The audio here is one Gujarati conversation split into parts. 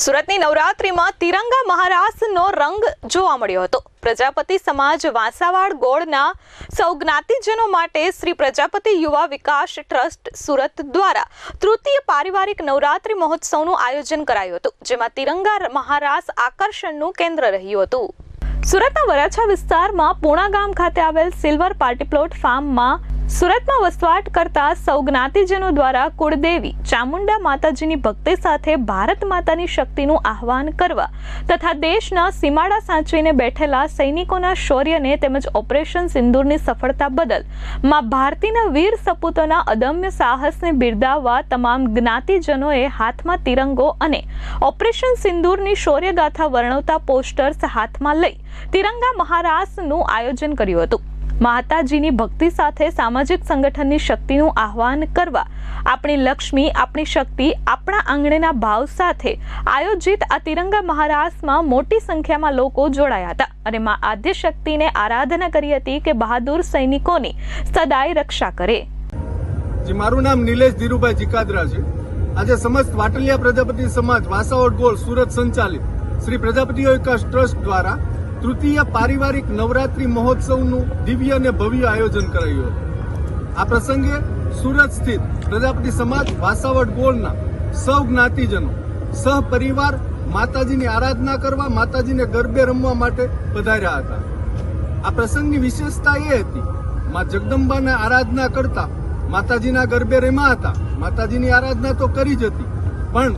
સુરતની નવરાત્રીમાં તિરંગા મહારાસનો રંગ જોવા મળ્યો હતો. પ્રજાપતિ સમાજ વાંસાવાડ ગોળના સૌ જ્ઞાતિજનો માટે શ્રી પ્રજાપતિ યુવા વિકાસ ટ્રસ્ટ સુરત દ્વારા તૃતીય પારિવારિક નવરાત્રી મહોત્સવનું આયોજન કરાયું હતું, જેમાં તિરંગા મહારાસ આકર્ષણનું કેન્દ્ર રહ્યું હતું. સુરતના વરાછા વિસ્તારમાં પૂણા ગામ ખાતે આવેલ સિલ્વર પાર્ટી પ્લોટ ફાર્મમાં સુરતમાં વસવાટ કરતા સૌ જ્ઞાતિજનો દ્વારા કુળદેવી ચામુંડા માતાજીની ભક્તિ સાથે ભારત માતાની શક્તિનું આહ્વાન કરવા તથા દેશના સીમાડા સાચવીને બેઠેલા સૈનિકોના શૌર્યને તેમજ ઓપરેશન સિંદૂરની સફળતા બદલમાં ભારતીના વીર સપૂતોના અદમ્ય સાહસને બિરદાવવા તમામ જ્ઞાતિજનોએ હાથમાં તિરંગો અને ઓપરેશન સિંદૂરની શૌર્યગાથા વર્ણવતા પોસ્ટર્સ હાથમાં લઈ તિરંગા મહારાસનું આયોજન કર્યું હતું. માતાજીની ભક્તિ સાથે સામાજિક સંગઠનની શક્તિનું આહ્વાન કરવા. આપણી લક્ષ્મી, આપણી શક્તિ, આપણા આંગણેના ભાવ સાથે આયોજિત આ તિરંગા મહારાસમાં મોટી સંખ્યામાં લોકો જોડાયા હતા અને મા આદ્ય શક્તિને આરાધના કરી હતી કે બહાદુર સૈનિકોની સદાય રક્ષા કરે. જી, મારું નામ નિલેશ ધીરુભાઈ જીકાદરા છે. આજે સમસ્ત વાટલિયા પ્રજાપતિ સમાજ વાસાવડ ગોળ, સુરત સંચાલિત શ્રી પ્રજાપતિ ટ્રસ્ટ દ્વારા તૃતીય પારિવારિક નવરાત્રી મહોત્સવનું દિવ્ય અને ભવ્ય આયોજન કરાયું હતું. આ પ્રસંગે સુરત સ્થિત પ્રજાપતિ સમાજ વાસાવડ ગોળના સૌ જ્ઞાતિજનો સહપરિવાર માતાજીની આરાધના કરવા માતાજીને ગરબે રમવા માટે પધાર્યા હતા. આ પ્રસંગની વિશેષતા એ હતી, માં જગદંબાને આરાધના કરતા માતાજીના ગરબે રમ્યા હતા. માતાજીની આરાધના તો કરી જ હતી, પણ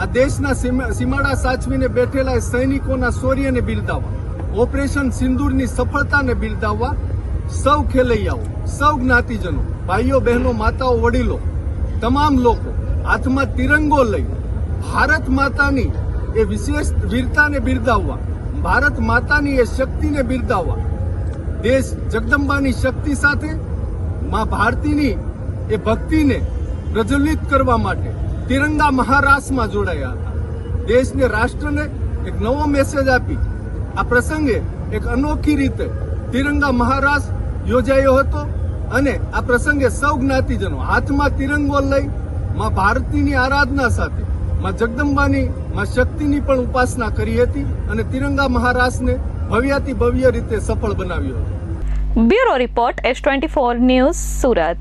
આ દેશના સીમાડા સાચવીને બેઠેલા સૈનિકોના શૌર્યને બિરદાવવા ઓપરેશન સિંદૂરની સફળતાને બિરદાવવા સૌ ખેલૈયાઓ, સૌ જ્ઞાતિજનો, ભાઈઓ, બહેનો, માતાઓ, વડીલો, તમામ લોકો હાથમાં તિરંગો લઈ ભારત માતાની એ વિશેષ વીરતાને બિરદાવવા, ભારત માતાની એ શક્તિને બિરદાવવા, દેશ જગદંબાની શક્તિ સાથે મા ભારતીની એ ભક્તિને પ્રજ્વલિત કરવા માટે તિરંગા મહારાસમાં જોડાયા હતા. દેશને, રાષ્ટ્રને એક નવો મેસેજ આપી આ પ્રસંગે એક અનોખી રીતે તિરંગા મહારાસ યોજાયો હતો અને આ પ્રસંગે સૌ જ્ઞાતિજનો હાથમાં તિરંગો લઈ માં ભારતીની આરાધના સાથે માં જગદંબાની, માં શક્તિની પણ ઉપાસના કરી હતી અને તિરંગા મહારાસને ભવ્યાતિ ભવ્ય રીતે સફળ બનાવ્યો હતો. Bureau report S twenty four news Surat.